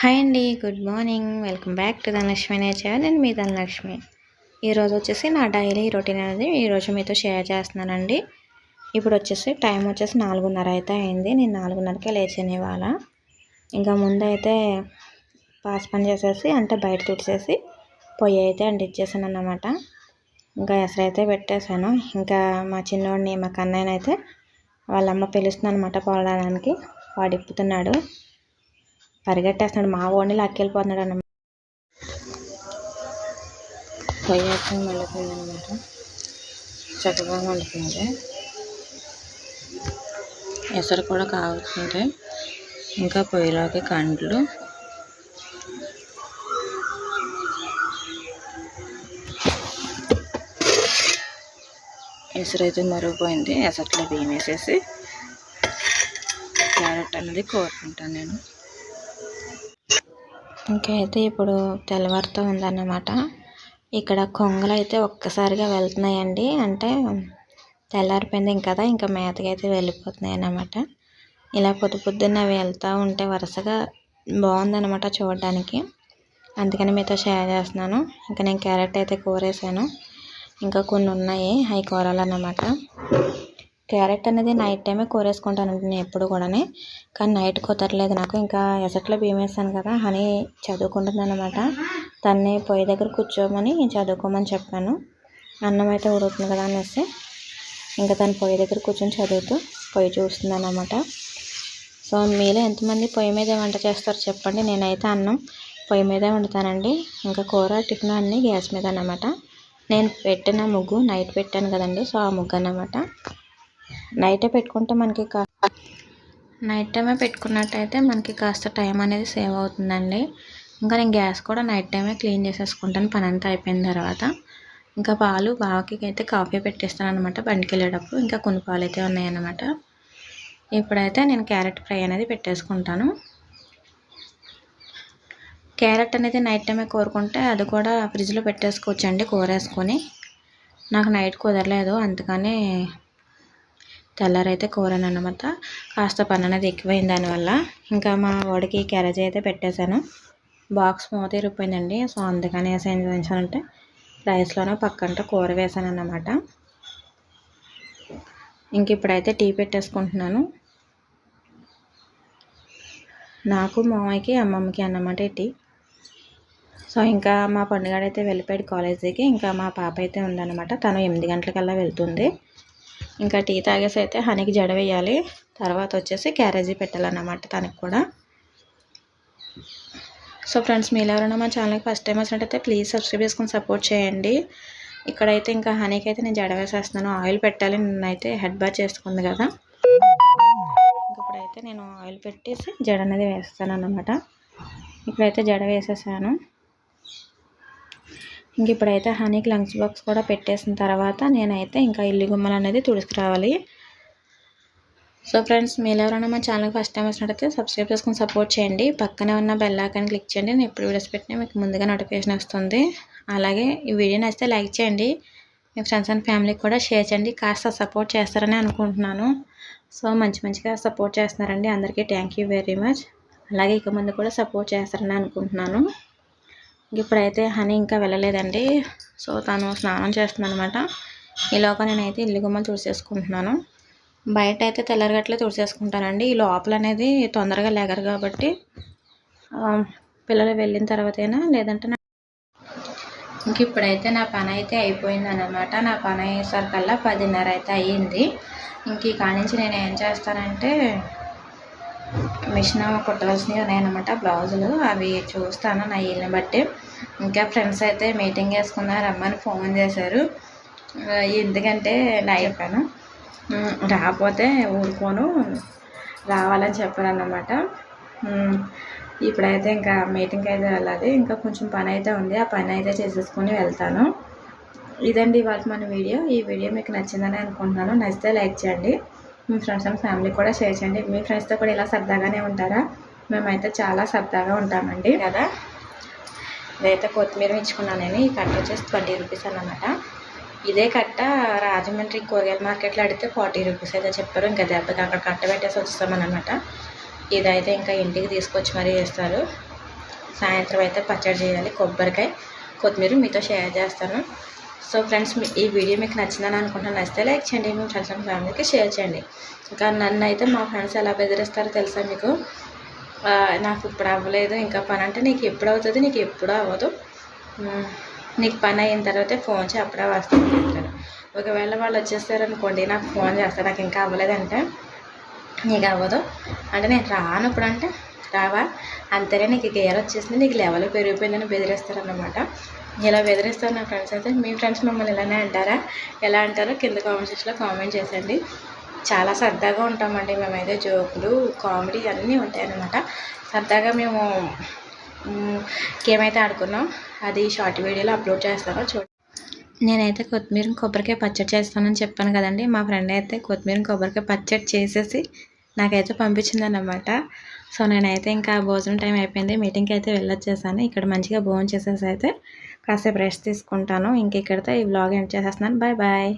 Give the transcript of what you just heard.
Hi అండి good morning. Welcome back to Dhanalakshmi nature నేను మీ ధనలక్ష్మి. ఈరోజు వచ్చేసి నా డైలీ రొటీన్ అనేది ఈరోజు మీతో షేర్ చేస్తున్నానండి. ఇప్పుడు వచ్చేసి టైం వచ్చేసి నాలుగున్నర అయితే అయింది. నేను నాలుగున్నరకే లేచాను ఇవాళ ఇంకా ముందు అయితే పాస్ పని చేసేసి అంటే బయట తుడిచేసి పొయ్యి అయితే అంటిచ్చేసాను అన్నమాట ఇంకా ఎసరు అయితే పెట్టేశాను. ఇంకా మా చిన్నోడిని మా కన్నయ్యనైతే వాళ్ళమ్మ వాళ్ళ అమ్మ పిలుస్తుంది అనమాట పోవడానికి వాడు ఇప్పుతున్నాడు. పరిగెట్టేస్తున్నాడు. మా వాడిని లాక్కెళ్ళిపోతున్నాడు అన్నమాట. పొయ్యి అయితే అనమాట చక్కగా వండుతుంది ఎసరు కూడా కాగుతుంది ఇంకా పొయ్యిలోకి కండ్లు. ఎసరు అయితే మరుగుపోయింది. ఎసట్లో బియ్యం వేసేసి క్యారెట్ అనేది కోరుకుంటాను నేను. ఇంకైతే ఇప్పుడు తెల్లవారుతో ఉందన్నమాట. ఇక్కడ కొంగలు అయితే ఒక్కసారిగా వెళ్తున్నాయండి. అంటే తెల్లారిపోయింది కదా ఇంకా మేతకి అయితే వెళ్ళిపోతున్నాయి అన్నమాట ఇలా పొద్దు పొద్దున్న వెళ్తూ ఉంటే వరుసగా బాగుందన్నమాట చూడడానికి. అందుకని మీతో షేర్ చేస్తున్నాను. ఇంకా నేను క్యారెట్ అయితే కూరేసాను ఇంకా కొన్ని ఉన్నాయి అవి కూరాలన్నమాట. క్యారెట్ అనేది నైట్ టైమే కోరేసుకుంటానండి నేను ఎప్పుడు కూడా కానీ నైట్ కుదరలేదు నాకు. ఇంకా ఎసట్లో భీమేస్తాను కదా హనీ చదువుకుంటుందన్నమాట తన్ని పొయ్యి దగ్గర కూర్చోమని చదువుకోమని చెప్పాను. అన్నం అయితే ఉడుకుతుంది కదా అనేసి ఇంకా తను పొయ్యి దగ్గర కూర్చొని చదువుతూ పొయ్యి చూస్తుందన్నమాట. సో మీలో ఎంతమంది పొయ్యి మీదే వంట చేస్తారో చెప్పండి. నేనైతే అన్నం పొయ్యి మీదే వండుతానండి. ఇంకా కూర టిఫిన్ అన్నీ గ్యాస్ మీద అన్నమాట నేను పెట్టిన ముగ్గు నైట్ పెట్టాను కదండి సో ఆ ముగ్గు అన్నమాట నైటే పెట్టుకుంటే మనకి కా నైట్ టైమే పెట్టుకున్నట్టయితే మనకి కాస్త టైం అనేది సేవ్ అవుతుందండి. ఇంకా నేను గ్యాస్ కూడా నైట్ టైమే క్లీన్ చేసేసుకుంటాను. పని అంతా అయిపోయిన తర్వాత ఇంకా పాలు బావకి అయితే కాఫీ పెట్టేస్తాను అనమాట బండికి వెళ్ళేటప్పుడు ఇంకా కొన్ని పాలు అయితే ఉన్నాయన్నమాట. ఇప్పుడైతే నేను క్యారెట్ ఫ్రై అనేది పెట్టేసుకుంటాను. క్యారెట్ అనేది నైట్ టైమే కోరుకుంటే అది కూడా ఫ్రిడ్జ్లో పెట్టేసుకోవచ్చండి కూర వేసుకొని నాకు నైట్ కుదరలేదు అందుకని తెల్లారైతే కూరను అనమాట కాస్త పని అనేది ఎక్కువైంది దానివల్ల. ఇంకా మా వాడికి క్యారేజీ అయితే పెట్టేశాను. బాక్స్ మూత ఇరిపోయిందండి సో అందుకని ఏం చేశానంటే రైస్లోనే పక్కంట కూర వేసాను అన్నమాట ఇంక ఇప్పుడైతే టీ పెట్టేసుకుంటున్నాను. నాకు మామయ్యకి అమ్మమ్మకి అన్నమాట టీ. సో ఇంకా మా పండుగడైతే వెళ్ళిపోయాడు కాలేజీకి. ఇంకా మా పాప అయితే ఉందన్నమాట. తను ఎనిమిది గంటలకల్లా వెళ్తుంది. ఇంకా టీ తాగేసి అయితే హనీకి జడ వేయాలి. తర్వాత వచ్చేసి క్యారేజీ పెట్టాలన్నమాట తనకి కూడా. సో ఫ్రెండ్స్ మీరు ఎవరైనా మా ఛానల్కి ఫస్ట్ టైం వచ్చినట్టయితే ప్లీజ్ సబ్స్క్రైబ్ చేసుకొని సపోర్ట్ చేయండి. ఇక్కడైతే ఇంకా హనీకి అయితే నేను జడ వేసేస్తున్నాను. ఆయిల్ పెట్టాలి. నేనైతే హెడ్ బాత్ చేసుకుంది కదా. ఇప్పుడైతే నేను ఆయిల్ పెట్టేసి జడ అనేది వేస్తాను అన్నమాట ఇప్పుడైతే జడ వేసేసాను. ఇంక ఇప్పుడైతే హనీకి లంచ్ బాక్స్ కూడా పెట్టేసిన తర్వాత నేనైతే ఇంకా ఇల్లు గుమ్మలు అనేది తుడుచుకురావాలి. సో ఫ్రెండ్స్ మీరు ఎవరైనా మా ఛానల్కి ఫస్ట్ టైం వచ్చినట్టయితే సబ్స్క్రైబ్ చేసుకుని సపోర్ట్ చేయండి. పక్కనే ఉన్న బెల్ ఐకాన్ క్లిక్ చేయండి నేను ఎప్పుడు వీడియోస్ పెట్టినా మీకు ముందుగా నోటిఫికేషన్ వస్తుంది. అలాగే ఈ వీడియో నచ్చితే లైక్ చేయండి. మీ ఫ్రెండ్స్ అండ్ ఫ్యామిలీకి కూడా షేర్ చేయండి. కాస్త సపోర్ట్ చేస్తారని అనుకుంటున్నాను. సో మంచి మంచిగా సపోర్ట్ చేస్తున్నారండి. అందరికీ థ్యాంక్ వెరీ మచ్. అలాగే ఇక ముందు కూడా సపోర్ట్ చేస్తారని అనుకుంటున్నాను. ఇప్పుడైతే హనీ ఇంకా వెళ్ళలేదండి. సో తను స్నానం చేస్తుందనమాట ఈలోగా నేనైతే ఇల్లు గుమ్మలు చూసేసుకుంటున్నాను బయట అయితే తెల్లరగట్లే తుడిచేసుకుంటానండి ఈ లోపల అనేది తొందరగా లేగరు కాబట్టి పిల్లలు వెళ్ళిన తర్వాతైనా లేదంటే ఇంక ఇప్పుడైతే నా పని అయితే అయిపోయిందనమాట నా పని అయ్యేసరికల్లా పదిన్నర అయితే అయ్యింది. ఇంక ఈ నుంచి నేను ఏం చేస్తానంటే మిషన్ కుట్టవలసినవి ఉన్నాయన్నమాట బ్లౌజులు. అవి చూస్తాను నా ఇల్లుని బట్టి. ఇంకా ఫ్రెండ్స్ అయితే మీటింగ్ వేసుకున్నారు రమ్మని ఫోన్ చేశారు. ఎందుకంటే నైట్ చెప్పాను రాకపోతే ఊరుకోను రావాలని చెప్పారన్నమాట ఇప్పుడైతే ఇంకా మీటింగ్కి అయితే వెళ్ళాలి ఇంకా కొంచెం పని అయితే ఉంది ఆ పని అయితే చేసేసుకొని వెళ్తాను. ఇదండి ఇవాళ మన వీడియో. ఈ వీడియో మీకు నచ్చిందని అనుకుంటున్నాను. నచ్చితే లైక్ చేయండి మీ ఫ్రెండ్స్ అండ్ ఫ్యామిలీ కూడా షేర్ చేయండి. మీ ఫ్రెండ్స్తో కూడా ఇలా సరదాగానే ఉంటారా? మేమైతే చాలా సరదాగా ఉంటామండి. కదా? ఇదైతే కొత్తిమీర ఇచ్చుకున్నాను నేను ఈ కట్ట వచ్చేసి ట్వంటీ రూపీస్ అన్నమాట. ఇదే కట్ట రాజమండ్రి కూరగాయల మార్కెట్లో అడిగితే ఫార్టీ రూపీస్ అయితే చెప్పారు. ఇంకా దెబ్బకి అక్కడ కట్ట పెట్టేసి వచ్చేస్తామన్నమాట. ఇదైతే ఇంకా ఇంటికి తీసుకొచ్చి మరీ చేస్తారు సాయంత్రం అయితే పచ్చడి చేయాలి కొబ్బరికాయ కొత్తిమీర మీతో షేర్ చేస్తాను. సో ఫ్రెండ్స్ మీ- ఈ వీడియో మీకు నచ్చిందని అనుకుంటున్నాను. నచ్చితే లైక్ చేయండి మీ ఫ్రెండ్స్ అండ్ ఫ్యామిలీకి షేర్ చేయండి. ఇంకా నన్ను అయితే మా ఫ్రెండ్స్ ఎలా బెదిరిస్తారో తెలుసా మీకు? నాకు ఇప్పుడు అవ్వలేదు ఇంకా పని అంటే నీకు ఎప్పుడు అవుతుంది నీకు ఎప్పుడు అవ్వదు. నీకు పని అయిన తర్వాతే ఫోన్ చేయి అప్పుడే వస్తాను అంటారు. ఒకవేళ వాళ్ళు వచ్చేస్తారనుకోండి నాకు ఫోన్ చేస్తారు నాకు ఇంకా అవ్వలేదంటే నీకు అవ్వదు. అంటే నేను రాను ఇప్పుడు అంటే రావా? అంతేనే నీకు గేర్ వచ్చేసింది నీకు లెవెల్ పెరిగిపోయిందని బెదిరిస్తారన్నమాట. ఇలా బెదిరిస్తారు నా ఫ్రెండ్స్ అయితే మీ ఫ్రెండ్స్ మమ్మల్ని ఇలానే అంటారా? ఎలా అంటారో కింద కామెంట్ సెక్షన్లో కామెంట్ చేసేయండి. చాలా సరదాగా ఉంటామండి మేమైతే జోకులు కామెడీ అన్నీ ఉంటాయన్నమాట. సరదాగా మేము గేమ్ అయితే ఆడుకున్నాం అది షార్ట్ వీడియోలో అప్లోడ్ చేస్తాను చూడండి నేనైతే కొత్తిమీర కొబ్బరికాయ పచ్చడి చేస్తానని చెప్పాను కదండి. మా ఫ్రెండ్ అయితే కొత్తిమీర కొబ్బరికాయ పచ్చడి చేసేసి నాకైతే పంపించిందన్నమాట. సో నేనైతే ఇంకా భోజనం టైం అయిపోయింది. మీటింగ్కి అయితే వెళ్ళొచ్చేసాను. ఇక్కడ మంచిగా భోజనం చేసేసి అయితే కాసేపు రెస్ట్ తీసుకుంటాను. ఇంక ఇక్కడితో ఈ వ్లాగ్ ఎండ్ చేసేస్తున్నాను. Bye bye.